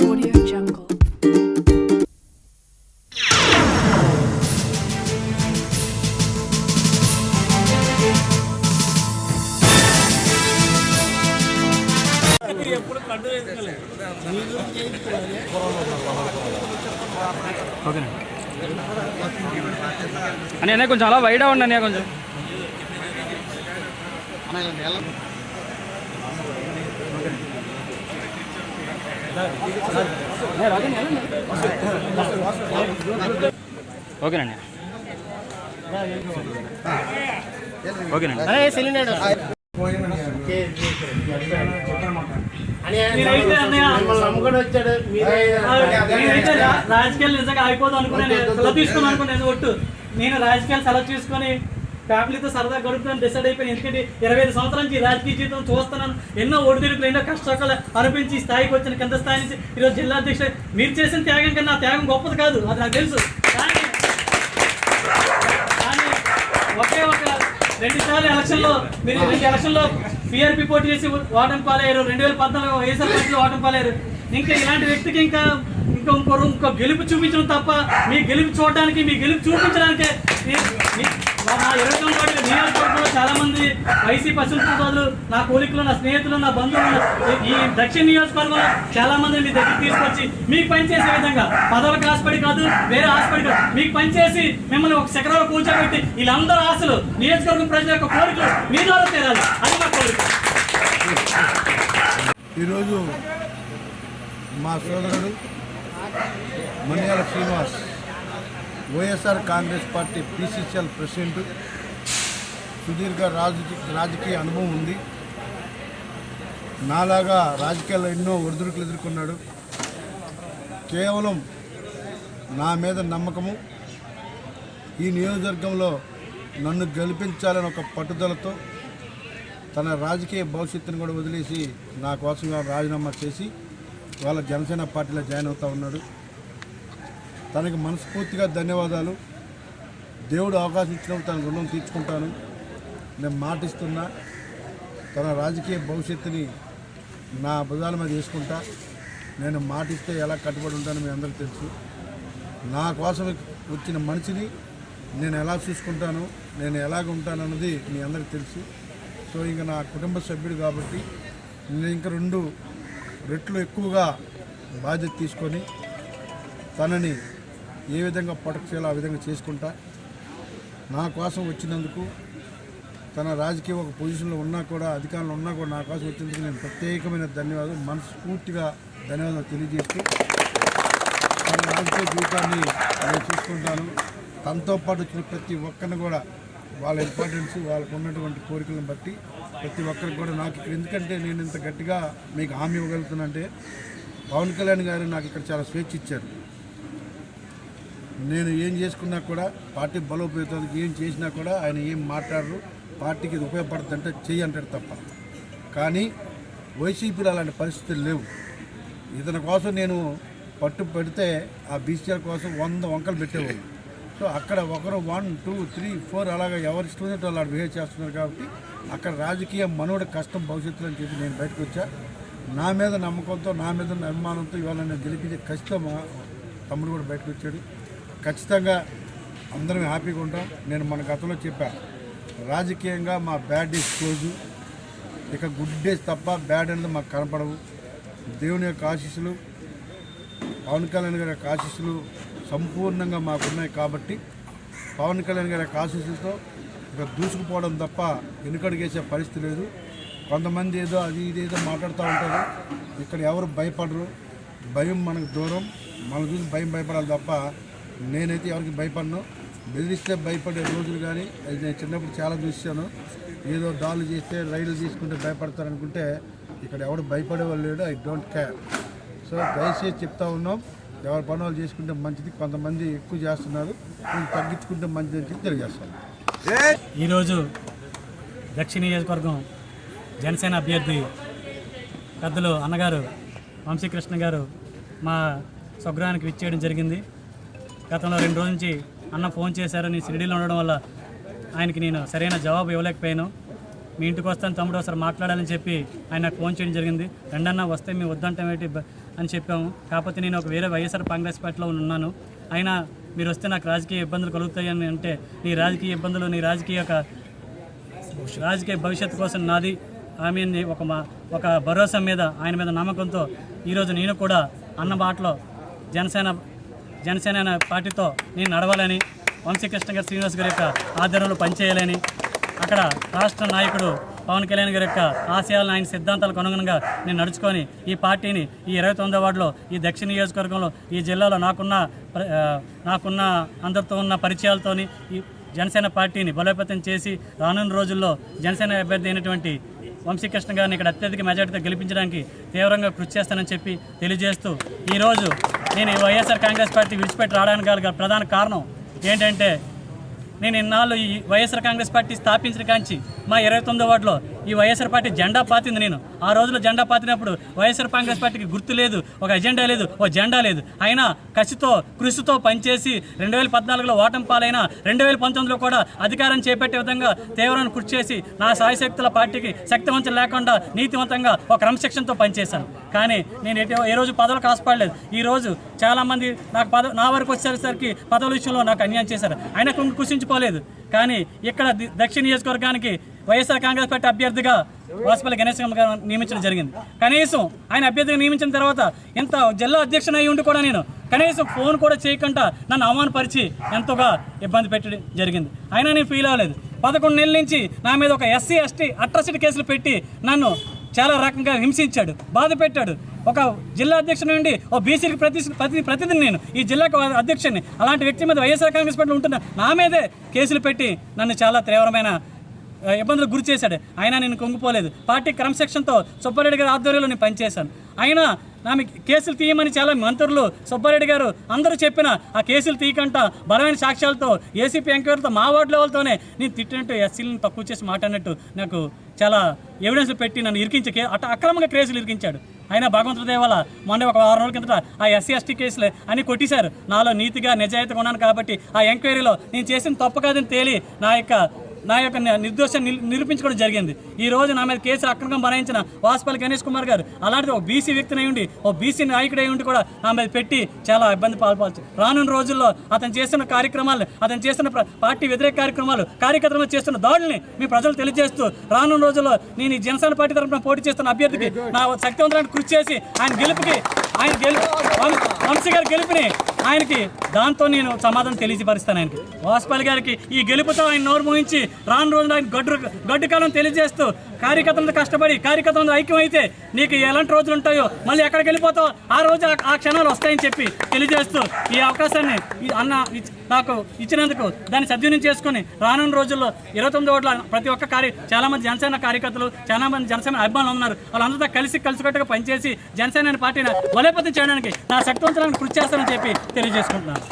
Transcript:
Audio Jungle. ఓకేనా అని అన్నయ్య కొంచెం అలా వైడ్ అవ్వండి అన్నయ్య కొంచెం ఓకేనండి. ఓకేనండి. నమ్ముకొని వచ్చాడు మీరే నేనైతే రా- రాజకీయాలు నిజంగా అయిపోదాం అనుకున్నాను. సెలవు తీసుకున్నాను అనుకున్నాను ఒట్టు నేను రాజకీయాలు సెలవు తీసుకొని ఫ్యామిలీతో సరదా గడుపుతాను డిసైడ్ అయిపోయాను. ఎందుకంటే ఇరవై ఐదు సంవత్సరాల నుంచి రాజకీయ జీవితం చూస్తున్నాను. ఎన్నో ఒడిదుడుకులు ఎన్నో కష్టాలు అనిపించి స్థాయికి వచ్చిన కింద స్థాయి నుంచి ఈరోజు జిల్లా అధ్యక్షుడు మీరు చేసిన త్యాగం కన్నా త్యాగం గొప్పది కాదు. అది నాకు తెలుసు. కానీ కానీ ఒకే ఒక రెండు సార్లు ఎలక్షన్లో మీరు రెండు ఎలక్షన్లో పిఆర్పి పోటీ చేసి ఓటమి పాలయ్యారు. రెండు వేల పద్నాలుగు వైఎస్ఆర్ పార్టీలో ఓటమి పాలయ్యారు. ఇంకా ఇలాంటి వ్యక్తికి ఇంకా ఇంకా ఇంకో ఇంకో గెలుపు చూపించడం తప్ప మీ గెలుపు చూడడానికి మీ గెలుపు చూపించడానికి మా ఇరవై తొమ్మిది వార్డు నియోజకవర్గంలో చాలా మంది వైసీ పశ్చిమ సోదరులు నా కోలికలు నా స్నేహితులు నా బంధువులు ఈ దక్షిణ నియోజకవర్గంలో చాలా మంది మీ దగ్గర తీసుకొచ్చి మీకు పనిచేసే విధంగా పదవులకు ఆశపడి కాదు వేరే హాస్పిటల్ కాదు మీకు పనిచేసి మిమ్మల్ని ఒక శిఖరంలో కూర్చోబెట్టి వీళ్ళందరూ ఆశలు నియోజకవర్గం ప్రజల యొక్క కోరికలు మీ ద్వారా తీరాలి. అది మా కోరిక. ఈరోజు మా సోదరుడు Maniyala Srinivas YSR Congress party PCCL president సుదీర్ఘ రాజ రాజకీయ అనుభవం ఉంది. నాలాగా రాజకీయాల్లో ఎన్నో ఒడిదుడుకులు ఎదుర్కొన్నాడు. కేవలం నా మీద నమ్మకము. ఈ నియోజకవర్గంలో నన్ను గెలిపించాలని ఒక పట్టుదలతో తన రాజకీయ భవిష్యత్తును కూడా వదిలేసి నా కోసం రాజీనామా చేసి వాళ్ళ జనసేన పార్టీలో జాయిన్ అవుతూ ఉన్నాడు. తనకి మనస్ఫూర్తిగా ధన్యవాదాలు. దేవుడు అవకాశం ఇచ్చినప్పుడు తన రుణం తీర్చుకుంటాను. నేను మాటిస్తున్నా తన రాజకీయ భవిష్యత్తుని నా భుజాల మీద వేసుకుంటా. నేను మాటిస్తే ఎలా కట్టుబడి ఉంటానో మీ అందరికీ తెలుసు. నా కోసం వచ్చిన మనిషిని నేను ఎలా చూసుకుంటాను నేను ఎలాగ ఉంటాను అన్నది మీ అందరికీ తెలుసు. సో ఇంకా నా కుటుంబ సభ్యుడు కాబట్టి నేను ఇంకా రెండు రెట్లు ఎక్కువగా బాధ్యత తీసుకొని తనని ఏ విధంగా ప్రొటెక్ట్ చేయాలో ఆ విధంగా చేసుకుంటా? నా కోసం వచ్చినందుకు తన రాజకీయ ఒక పొజిషన్లో ఉన్నా కూడా అధికారంలో ఉన్నా కూడా నా కోసం వచ్చినందుకు నేను ప్రత్యేకమైన ధన్యవాదాలు మనస్ఫూర్తిగా ధన్యవాదాలు తెలియజేస్తూ తన రాజకీయ జీవితాన్ని నేను చూసుకుంటాను. తనతో పాటు వచ్చిన ప్రతి ఒక్కరిని కూడా వాళ్ళ ఇంపార్టెన్స్ వాళ్ళకు ఉన్నటువంటి కోరికలను బట్టి ప్రతి ఒక్కరికి కూడా నాకు ఇక్కడ ఎందుకంటే నేను ఇంత గట్టిగా మీకు హామీ ఇవ్వగలుగుతానంటే పవన్ కళ్యాణ్ గారు నాకు ఇక్కడ చాలా స్వేచ్ఛ ఇచ్చారు. నేను ఏం చేసుకున్నా కూడా పార్టీ బలోపేతానికి ఏం చేసినా కూడా ఆయన ఏం మాట్లాడరు. పార్టీకి ఇది ఉపయోగపడుతుందంటే చెయ్యి అంటాడు తప్ప. కానీ వైసీపీలో అలాంటి పరిస్థితులు లేవు. ఇతని కోసం నేను పట్టు పెడితే ఆ బీసీఆర్ కోసం వంద వంకలు పెట్టేవాళ్ళు. సో అక్కడ ఒకరు వన్ టూ త్రీ ఫోర్ అలాగా ఎవరి స్టూడెంట్ వాళ్ళు అలా బిహేవ్ చేస్తున్నారు కాబట్టి అక్కడ రాజకీయ మనోడి కష్టం భవిష్యత్తులో అని చెప్పి నేను బయటకు వచ్చా. నా మీద నమ్మకంతో నా మీద అభిమానంతో ఇవాళ నేను గెలిపించే ఖచ్చితంగా తమ్ముడు కూడా బయటకు వచ్చాడు. ఖచ్చితంగా అందరం హ్యాపీగా ఉంటాం. నేను మన గతంలో చెప్పా రాజకీయంగా మా బ్యాడ్ డేస్ క్లోజు. ఇక గుడ్ డేస్ తప్ప బ్యాడ్ అనేది మాకు కనపడవు. దేవుని యొక్క ఆశీస్సులు పవన్ కళ్యాణ్ గారి యొక్క ఆశీస్సులు సంపూర్ణంగా మాకున్నాయి కాబట్టి పవన్ కళ్యాణ్ గారి యొక్క ఆశీస్సులతో ఇక దూసుకుపోవడం తప్ప వెనుకడుగేసే పరిస్థితి లేదు. కొంతమంది ఏదో అది ఇదేదో మాట్లాడుతూ ఉంటారు. ఇక్కడ ఎవరు భయపడరు. భయం మనకు దూరం. మన చూసి భయం భయపడాలి తప్ప నేనైతే ఎవరికి భయపడను. బెదిరిస్తే భయపడే రోజులు కానీ అది నేను చిన్నప్పుడు చాలా చూశాను. ఏదో దాడులు చేస్తే రైలు తీసుకుంటే భయపడతారు అనుకుంటే ఇక్కడ ఎవడు భయపడే వాళ్ళు లేడు. ఐ డోంట్ కేర్ సో దయచేసి చెప్తా ఉన్నాం. ఎవరి పని వాళ్ళు చేసుకుంటే మంచిది కొంతమంది ఎక్కువ చేస్తున్నారు. తగ్గించుకుంటే మంచిది అని చెప్పి తెలియజేస్తాను ఈరోజు దక్షిణ నియోజకవర్గం జనసేన అభ్యర్థి పెద్దలు అన్నగారు వంశీకృష్ణ గారు మా స్వగృహానికి విచ్చేయడం జరిగింది. గతంలో రెండు రోజుల నుంచి అన్న ఫోన్ చేశారు. నేను షిరిడీలో ఉండడం వల్ల ఆయనకి నేను సరైన జవాబు ఇవ్వలేకపోయాను. మీ ఇంటికి వస్తాను తమ్ముడు ఒకసారి మాట్లాడాలని చెప్పి ఆయన నాకు ఫోన్ చేయడం జరిగింది. రెండన్నా వస్తే మేము వద్దంటాం ఏంటి? అని చెప్పాము. కాకపోతే నేను ఒక వేరే వైఎస్ఆర్ కాంగ్రెస్ పార్టీలో ఉన్నాను. అయినా మీరు వస్తే నాకు రాజకీయ ఇబ్బందులు కలుగుతాయని అంటే నీ రాజకీయ ఇబ్బందులు నీ రాజకీయ యొక్క రాజకీయ భవిష్యత్తు కోసం నాది. ఆమె ఒక మా ఒక భరోసా మీద ఆయన మీద నమ్మకంతో ఈరోజు నేను కూడా అన్న బాటలో జనసేన జనసేన అనే పార్టీతో నేను నడవాలని వంశీకృష్ణ గారు శ్రీనివాస్ గారి యొక్క ఆధ్వర్యంలో పనిచేయాలని అక్కడ రాష్ట్ర నాయకుడు పవన్ కళ్యాణ్ గారి యొక్క ఆశయాలను ఆయన సిద్ధాంతాలకు అనుగుణంగా నేను నడుచుకొని ఈ పార్టీని ఈ ఇరవై తొమ్మిదో వార్డులో ఈ దక్షిణ నియోజకవర్గంలో ఈ జిల్లాలో నాకున్న నాకున్న అందరితో ఉన్న పరిచయాలతోని ఈ జనసేన పార్టీని బలోపేతం చేసి రానున్న రోజుల్లో జనసేన అభ్యర్థి అయినటువంటి వంశీకృష్ణ గారిని ఇక్కడ అత్యధిక మెజార్టీతో గెలిపించడానికి తీవ్రంగా కృషి చేస్తానని చెప్పి తెలియజేస్తూ ఈరోజు నేను ఈ వైఎస్ఆర్ కాంగ్రెస్ పార్టీ విడిచిపెట్టి రావడానికి గల ప్రధాన కారణం ఏంటంటే నేను ఇన్నాళ్ళు ఈ వైఎస్ఆర్ కాంగ్రెస్ పార్టీ స్థాపించిన కాంచి మా ఇరవై తొమ్మిదో వార్డులో ఈ వైఎస్ఆర్ పార్టీ జెండా పాతింది నేను. ఆ రోజులో జెండా పాతినప్పుడు వైఎస్ఆర్ కాంగ్రెస్ పార్టీకి గుర్తు లేదు ఒక ఎజెండా లేదు ఒక జెండా లేదు. అయినా కసితో కృషితో పనిచేసి రెండు వేల పద్నాలుగులో ఓటం పాలైన రెండు వేల పంతొమ్మిదిలో కూడా అధికారం చేపట్టే విధంగా తీవ్రమైన కృషి చేసి నా సాయశక్తుల పార్టీకి శక్తివంతం లేకుండా నీతివంతంగా ఒక క్రమశిక్షణతో పనిచేశాను. కానీ నేను ఏ రోజు పదవులకు ఆశపడలేదు ఈ రోజు చాలామంది నాకు పదవి నా వరకు వచ్చేసరికి పదవుల విషయంలో నాకు అన్యాయం చేశారు. అయినా కృషించుకోలేదు కానీ ఇక్కడ దక్షిణ నియోజకవర్గానికి వైఎస్ఆర్ కాంగ్రెస్ పార్టీ అభ్యర్థిగా వాసుపల్లి గణేష్ గారు నియమించడం జరిగింది. కనీసం ఆయన అభ్యర్థిగా నియమించిన తర్వాత ఇంత జిల్లా అధ్యక్షుని అయి ఉండి కూడా నేను కనీసం ఫోన్ కూడా చేయకుండా నన్ను అవమానపరిచి ఎంతోగా ఇబ్బంది పెట్టడం జరిగింది. అయినా నేను ఫీల్ అవ్వలేదు. పదకొండు నెలల నుంచి నా మీద ఒక ఎస్సీ ఎస్టీ అట్రాసిటీ కేసులు పెట్టి నన్ను చాలా రకంగా హింసించాడు బాధ పెట్టాడు. ఒక జిల్లా అధ్యక్షుడు నుండి ఓ బీసీకి ప్రతి ప్రతి ప్రతినిధిని నేను ఈ జిల్లాకు అధ్యక్షుడిని అలాంటి వ్యక్తి మీద వైఎస్ఆర్ కాంగ్రెస్ పార్టీ ఉంటున్న నా మీదే కేసులు పెట్టి నన్ను చాలా తీవ్రమైన ఇబ్బందులు ఇబ్బందులకు గురి చేశాడు. అయినా నేను కొంగిపోలేదు. పార్టీ క్రమశిక్షణతో సుబ్బారెడ్డి గారి ఆధ్వర్యంలో నేను పనిచేశాను. అయినా ఆమె కేసులు తీయమని చాలా మంత్రులు సుబ్బారెడ్డి గారు అందరూ చెప్పిన ఆ కేసులు తీయకంట బలమైన సాక్ష్యాలతో ఏసీపీ ఎంక్వైరీతో మా వార్డు లెవెల్తోనే నేను తిట్టినట్టు ఎస్సీలను తక్కువ చేసి మాట్లాడినట్టు నాకు చాలా ఎవిడెన్స్ పెట్టి నన్ను ఇరికించి కే- అట్ట అక్రమంగా కేసులు ఇరికించాడు. అయినా భగవంతుడి దేవాల మొన్న ఒక వారం రోజుల కిందట ఆ ఎస్సీ ఎస్టీ కేసులే అన్ని కొట్టేశారు. నాలో నీతిగా నిజాయితీగా ఉన్నాను కాబట్టి ఆ ఎంక్వైరీలో నేను చేసిన తప్పు కాదని తేలి నా యొక్క నా యొక్క నిర్దోషం నిరూపించుకోవడం జరిగింది. ఈ రోజు నా మీద కేసు అక్రమంగా బనాయించిన వాసుపల్లి గణేష్ కుమార్ గారు అలాంటిది ఒక బీసీ వ్యక్తిని ఉండి ఓ బీసీ నాయకుడు అయి ఉండి కూడా నా మీద పెట్టి చాలా ఇబ్బంది పాల్పచ్చు రానున్న రోజుల్లో అతను చేస్తున్న కార్యక్రమాలు అతను చేస్తున్న ప్ర- పార్టీ వ్యతిరేక కార్యక్రమాలు కార్యకర్తలు చేస్తున్న దాడుల్ని మీ ప్రజలు తెలియజేస్తూ రానున్న రోజుల్లో నేను ఈ జనసేన పార్టీ తరఫున పోటీ చేస్తున్న అభ్యర్థికి నా శక్తివంతమైన కృషి చేసి ఆయన గెలుపుకి ఆయన గెలుపు వంశీ గారి గెలుపుని ఆయనకి దాంతో నేను సమాధానం తెలియజేపరుస్తాను ఆయనకి. వాసుపల్లి గారికి ఈ గెలుపుతో ఆయన నోరు మోహించి రాను రోజున ఆయన గడ్డు గడ్డు కాలం తెలియజేస్తూ కార్యకర్తలతో కష్టపడి కార్యకర్తలతో ఐక్యం అయితే నీకు ఎలాంటి రోజులు ఉంటాయో మళ్ళీ ఎక్కడికి వెళ్ళిపోతావు? ఆ రోజు ఆ- క్షణాలు వస్తాయని చెప్పి తెలియజేస్తూ ఈ అవకాశాన్ని ఈ అన్న నాకు ఇచ్చినందుకు దాన్ని సద్వినియోగం చేసుకుని రానున్న రోజుల్లో ఇరవై తొమ్మిది ఓట్ల ప్రతి ఒక్క కార్య చాలామంది జనసేన కార్యకర్తలు చాలా మంది జనసేన అభిమానులు ఉన్నారు. వాళ్ళందరితో కలిసి కలిసికట్టుగా పనిచేసి జనసేన పార్టీని బలోపేతం చేయడానికి నా శక్తివంతరాన్ని కృషి చేస్తానని చెప్పి తెలియజేసుకుంటున్నాను.